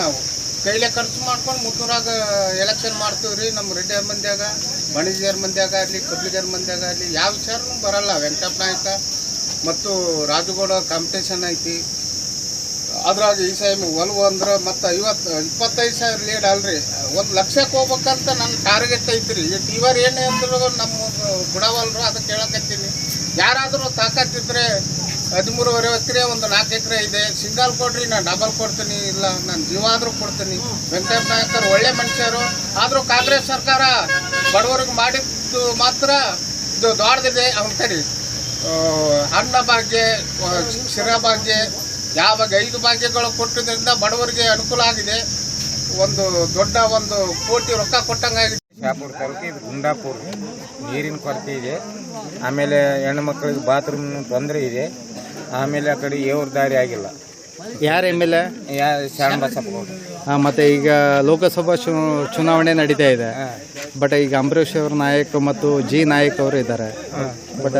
ನಾವು ಕೈಲೇ ಖರ್ಚು ಮಾಡ್ಕೊಂಡು ಮುತ್ತೂರಾಗ ಎಲೆಕ್ಷನ್ ಮಾಡ್ತೀವಿ ನಮ್ಮ ರೆಡ್ಡಿ ಮಂದಿಯಾಗ ಬಣಿಜಿಯರ ಮಂದಿಯಾಗ ಆಗಲಿ ಕಬ್ಲಿಗರ ಮಂದಿಯಾಗ ಆಗಲಿ, ಯಾವ ವಿಚಾರನೂ ಬರಲ್ಲ. ವೆಂಕಟಪ್ಪ ನಾಯಕ ಮತ್ತು ರಾಜುಗೌಡ ಕಾಂಪಿಟೇಷನ್ ಐತಿ. ಅದ್ರಾಗ ಈ ಸೈಮ್ ಒಲವು ಅಂದ್ರೆ ಮತ್ತು ಐವತ್ತು ಇಪ್ಪತ್ತೈದು ಸಾವಿರ ಲೀಡ್ ಅಲ್ರಿ. ಒಂದು ಲಕ್ಷಕ್ಕೆ ಹೋಗ್ಬೇಕಂತ ನನ್ನ ಟಾರ್ಗೆಟ್ ಐತ್ರಿ. ಈಗ ಇವರು ಏನೇ ಅಂದ್ರು ನಮ್ಮ ಬಿಡವಲ್ರು ಅದಕ್ಕೆ ಕೇಳಕತ್ತೀನಿ ಯಾರಾದರೂ ತಾಕತ್ತಿದ್ರೆ ಹದಿಮೂರುವರೆ ಎಕರೆ, ಒಂದು ನಾಲ್ಕು ಎಕರೆ ಇದೆ. ಸಿಂಗಲ್ ಕೊಡ್ರಿ, ನಾನು ಡಬಲ್ ಕೊಡ್ತೀನಿ, ಇಲ್ಲ ನಾನು ಜೀವ ಆದರೂ ಕೊಡ್ತೀನಿ. ವೆಂಕಟಪ್ಪ ನಾಯಕರು ಒಳ್ಳೆ ಮನುಷ್ಯರು. ಆದರೂ ಕಾಂಗ್ರೆಸ್ ಸರ್ಕಾರ ಬಡವರಿಗೆ ಮಾಡಿದ್ದು ಮಾತ್ರ ಇದು ದೊಡ್ಡದಿದೆ. ಅವನ ಕಡೆ ಅನ್ನ ಭಾಗ್ಯ ಶಿರ ಭಾಗ್ಯ, ಯಾವಾಗ ಐದು ಭಾಗ್ಯಗಳು ಕೊಟ್ಟಿದ್ದರಿಂದ ಬಡವರಿಗೆ ಅನುಕೂಲ ಆಗಿದೆ. ಒಂದು ದೊಡ್ಡ ಒಂದು ಕೋಟಿ ರೊಕ್ಕ ಕೊಟ್ಟಂಗಾಗಿದೆ. ಶಾಪುರ ತಾಲೂಕು ಇದು ಗುಂಡಾಪುರ. ನೀರಿನ ಕೊರತೆ ಇದೆ. ಆಮೇಲೆ ಹೆಣ್ಣು ಮಕ್ಕಳಿಗೆ ಬಾತ್ರೂಮ್ ತೊಂದರೆ ಇದೆ. ಆಮೇಲೆ ಆ ಕಡೆ ಏವ್ರ ದಾರಿ ಆಗಿಲ್ಲ. ಯಾರು ಎಂ ಎಲ್ ಎ ಯಾ ಗೌಡ್ರು. ಮತ್ತೆ ಈಗ ಲೋಕಸಭಾ ಚು- ಚುನಾವಣೆ ನಡೀತಾ ಇದೆ. ಬಟ್ ಈಗ ಅಂಬರೀಷ್ ಅವ್ರ ನಾಯಕ ಮತ್ತು ಜಿ ನಾಯಕ್ ಅವರು ಇದ್ದಾರೆ. ಬಟ್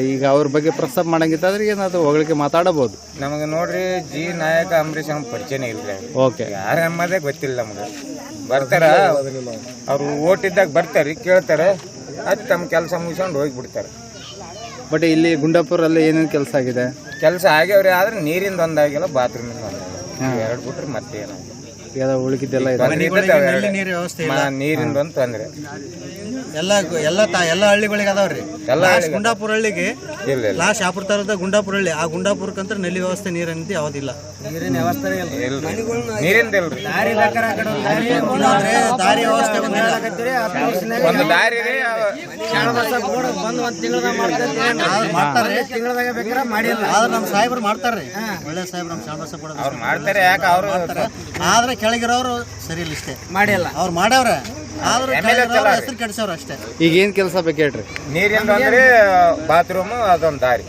ಈಗ ಅವ್ರ ಬಗ್ಗೆ ಪ್ರಸ್ತಾಪ ಮಾಡಂಗಿತ್ತಾದ್ರೆ ಏನಾದ್ರು ಹೊಗಳಿಕೆ ಮಾತಾಡಬಹುದು. ನಮಗೆ ನೋಡ್ರಿ ಜಿ ನಾಯಕ ಅಂಬರೀಷ್ ಅವ್ನ ಪರಿಚಯನೇ ಇಲ್ಲ. ಓಕೆ ಯಾರ ಅನ್ನೋದೇ ಗೊತ್ತಿಲ್ಲ ನಮ್ಗೆ. ಬರ್ತಾರ ಅವ್ರು ಓಟಿದ್ದಾಗ ಬರ್ತಾರೆ ಕೇಳ್ತಾರೆ ಅದು ತಮ್ಮ ಕೆಲಸ ಮುಗಿಸ್ಕೊಂಡು ಹೋಗಿಬಿಡ್ತಾರೆ. ಬಟ್ ಇಲ್ಲಿ ಗುಂಡಾಪುರಲ್ಲಿ ಏನೇನು ಕೆಲಸ ಆಗಿದೆ? ಕೆಲಸ ಆಗ್ಯಾವ್ರಿ ಆದ್ರೆ ನೀರಿಂದ ಒಂದಾಗಿಲ್ಲ ಬಾತ್ರೂಮಿಂದ ಎರಡು ಬಿಟ್ರೆ ಮತ್ತೆ ಏನೋ. ಎಲ್ಲ ಉಳಿಕಿದ್ದೆಲ್ಲ. ಮಾ- ನೀರಿಂದ ಒಂದು ತೊಂದರೆ. ಎಲ್ಲ ಎಲ್ಲ ತಾ ಎಲ್ಲ ಹಳ್ಳಿಗಳಿಗೆ ಅದಾವ್ರಿ. ಎಲ್ಲ ಲಾಸ್ಟ್ ಗುಂಡಾಪುರ ಹಳ್ಳಿಗೆ ಇಲ್ಲ ಇಲ್ಲ ಲಾಸ್ಟ್ ಶಾಪುರ ತರದ ಗುಂಡಾಪುರ ಹಳ್ಳಿ. ಆ ಗುಂಡಾಪುರಕ್ಕಂತ ನಲ್ಲಿ ವ್ಯವಸ್ಥೆ ನೀರಂತಿ ಯಾವ್ದಿಲ್ಲ. ನೀರಿನ ವ್ಯವಸ್ಥೆ ಇಲ್ರಿ ನೀರಿಂದ ಇಲ್ರಿ ಇಲ್ಲಾಂದ್ರೆ ದಾರಿ ವ್ಯವಸ್ಥೆ ಬಂದಿಲ್ಲ. ಒಂದು ದಾರಿ ರೀ ಆದ್ರೆ ಮಾಡ್ತಾರೆ. ಆದ್ರೆ ನಮ್ಮ ಸಾಹೇಬ್ರು ಮಾಡ್ತಾರ್ರಿ. ಒಳ್ಳೆ ಸಾಹೇಬ್ರು ನಮ್ಮ ಅವ್ರು ಮಾಡ್ತಾರೆ ಯಾಕೆ ಅವರು ಆದ್ರೆ ಕೆಳಗಿರೋರು ಸರಿ ಇಲ್ಲ ಇಷ್ಟೇ. ಮಾಡಿಲ್ಲ. ಅವ್ರು ಮಾಡವ್ರ ಆದ್ರೆ ಕೆಳಗಿರೋರು ಹೆಸರು ಕೆಡ್ಸವ್ರ ಅಷ್ಟೇ. ಈಗ ಏನ್ ಕೆಲಸ ಬೇಕು ಹೇಳ್ರಿ? ನೀರಿಂದ ಅಂದ್ರೆ ಬಾತ್ರೂಮು ಅದೊಂದು ದಾರಿ.